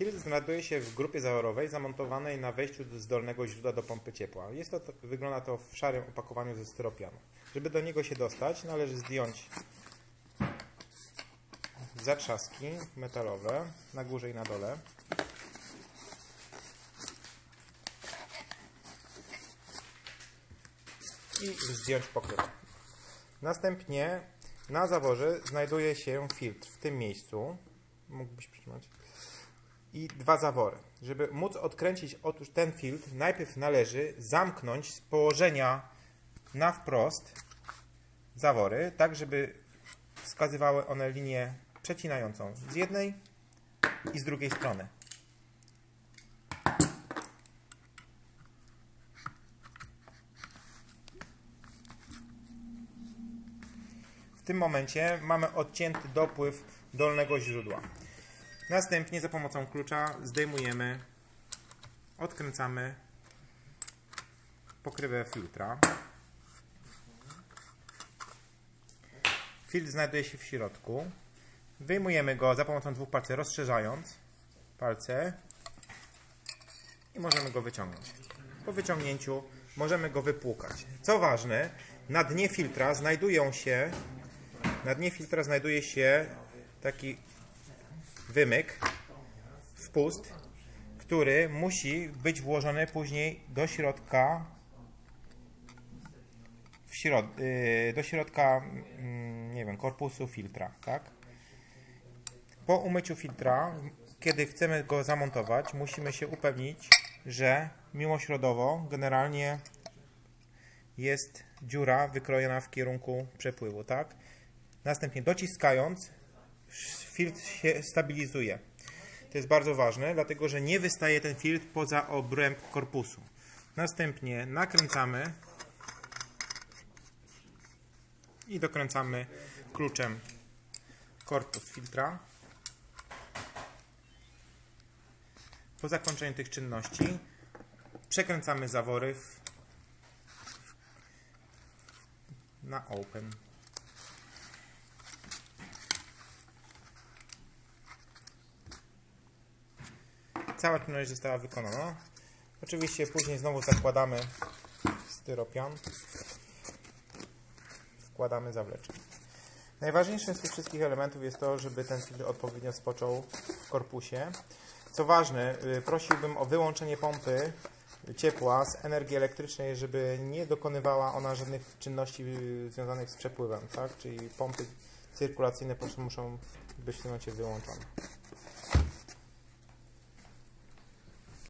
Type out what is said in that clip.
Filtr znajduje się w grupie zaworowej zamontowanej na wejściu z dolnego źródła do pompy ciepła. Jest to, wygląda to w szarym opakowaniu ze styropianu. Żeby do niego się dostać, należy zdjąć zatrzaski metalowe na górze i na dole. I zdjąć pokryw. Następnie na zaworze znajduje się filtr w tym miejscu. Mógłbyś przytrzymać. I dwa zawory. Żeby móc odkręcić otóż ten filtr, najpierw należy zamknąć z położenia na wprost zawory, tak żeby wskazywały one linię przecinającą z jednej i z drugiej strony. W tym momencie mamy odcięty dopływ dolnego źródła. Następnie za pomocą klucza zdejmujemy, odkręcamy pokrywę filtra. Filtr znajduje się w środku. Wyjmujemy go za pomocą dwóch palców, rozszerzając palce i możemy go wyciągnąć. Po wyciągnięciu możemy go wypłukać. Co ważne, na dnie filtra znajdują się na dnie filtra znajduje się taki wymyk, wpust, który musi być włożony później do środka środ yy, do środka yy, nie wiem, korpusu filtra, tak? Po umyciu filtra, kiedy chcemy go zamontować, musimy się upewnić, że mimośrodowo generalnie jest dziura wykrojona w kierunku przepływu, tak? Następnie dociskając, filtr się stabilizuje. To jest bardzo ważne, dlatego że nie wystaje ten filtr poza obręb korpusu. Następnie nakręcamy i dokręcamy kluczem korpus filtra. Po zakończeniu tych czynności przekręcamy zawory na open. Cała czynność została wykonana. Oczywiście później znowu zakładamy styropian. Wkładamy zawleczkę. Najważniejszym z tych wszystkich elementów jest to, żeby ten filtr odpowiednio spoczął w korpusie. Co ważne, y, prosiłbym o wyłączenie pompy ciepła z energii elektrycznej, żeby nie dokonywała ona żadnych czynności y, związanych z przepływem, tak? Czyli pompy cyrkulacyjne muszą być w tym momencie wyłączone.